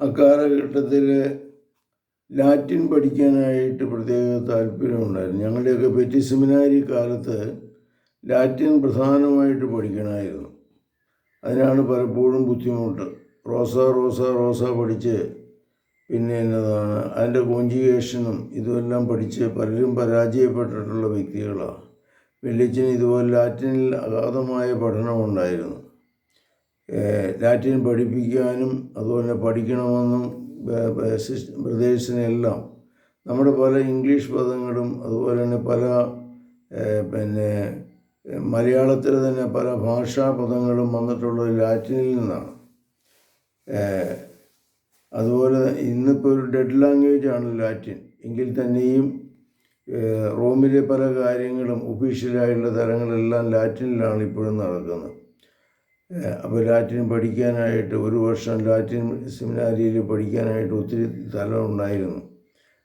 അക്കാലഘട്ടത്തിൽ Latin പഠിക്കാനായിട്ട് പ്രത്യേക താല്പര്യമുണ്ടായിരുന്നു. ഞങ്ങളുടെയൊക്കെ പെറ്റി സെമിനാരി കാലത്ത് ലാറ്റിൻ പ്രധാനമായിട്ട് പഠിക്കണമായിരുന്നു. അതിനാണ് പലപ്പോഴും ബുദ്ധിമുട്ട്. റോസ റോസ റോസ പഠിച്ച് പിന്നെ എന്നതാണ്. അതിന്റെ കോഞ്ചിഗേഷനും ഇതുമെല്ലാം പഠിച്ച് പലരും പരാജയപ്പെട്ടിട്ടുള്ള വ്യക്തികളാണ്. വെള്ളിച്ചിന് ഇതുപോലെ ലാറ്റിനിൽ അഗാധമായ പഠനമുണ്ടായിരുന്നു. ലാറ്റിൻ പഠിപ്പിക്കാനും അതുപോലെ പഠിക്കണമെന്നും ബ്രദേഴ്സിനെല്ലാം നമ്മുടെ പല ഇംഗ്ലീഷ് പദങ്ങളും അതുപോലെ തന്നെ പല പിന്നെ മലയാളത്തിൽ തന്നെ പല ഭാഷാ പദങ്ങളും വന്നിട്ടുള്ളത് ലാറ്റിനിൽ നിന്നാണ്. അതുപോലെ ഇന്നിപ്പോൾ ഒരു ഡെഡ് ലാംഗ്വേജ് ആണ് ലാറ്റിൻ. എങ്കിൽ തന്നെയും റോമിലെ പല കാര്യങ്ങളും ഒഫീഷ്യലായിട്ടുള്ള തരങ്ങളെല്ലാം ലാറ്റിനിലാണ് ഇപ്പോഴും നടക്കുന്നത്. അപ്പോൾ ലാറ്റിൻ പഠിക്കാനായിട്ട് ഒരു വർഷം ലാറ്റിൻ സെമിനാരിയിൽ പഠിക്കാനായിട്ട് ഒത്തിരി സ്ഥലം ഉണ്ടായിരുന്നു.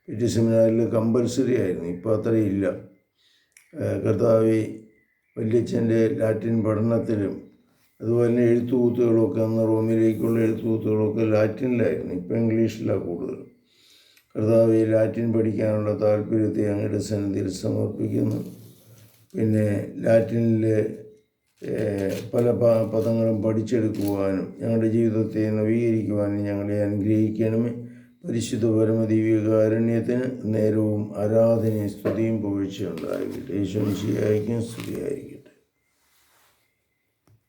പിറ്റി സെമിനാരിൽ കമ്പൽസറി ആയിരുന്നു. ഇപ്പോൾ അത്രയില്ല ഇല്ല. കർത്താവി വല്യച്ഛന്റെ ലാറ്റിൻ പഠനത്തിലും അതുപോലെ തന്നെ എഴുത്തുകൂത്തുകളൊക്കെ അന്ന് റോമിലേക്കുള്ള എഴുത്തുകൂത്തുകളൊക്കെ ലാറ്റിനിലായിരുന്നു. ഇപ്പോൾ ഇംഗ്ലീഷിലാണ് കൂടുതൽ കർത്താവ് ലാറ്റിൻ പഠിക്കാനുള്ള താല്പര്യത്തെ അങ്ങയുടെ സന്നിധിയിൽ സമർപ്പിക്കുന്നു. പിന്നെ ലാറ്റിനിലെ പല പദങ്ങളും പഠിച്ചെടുക്കുവാനും ഞങ്ങളുടെ ജീവിതത്തെ നവീകരിക്കുവാനും ഞങ്ങളെ അനുഗ്രഹിക്കണമേ. പരിശുദ്ധ പരമദിവ്യകാരുണ്യത്തിന് നേരവും ആരാധനയും സ്തുതിയും പുകഴ്ചയുണ്ടായിരിക്കട്ടെ യേശു ശരിയായിരിക്കും സ്തുതിയായിരിക്കും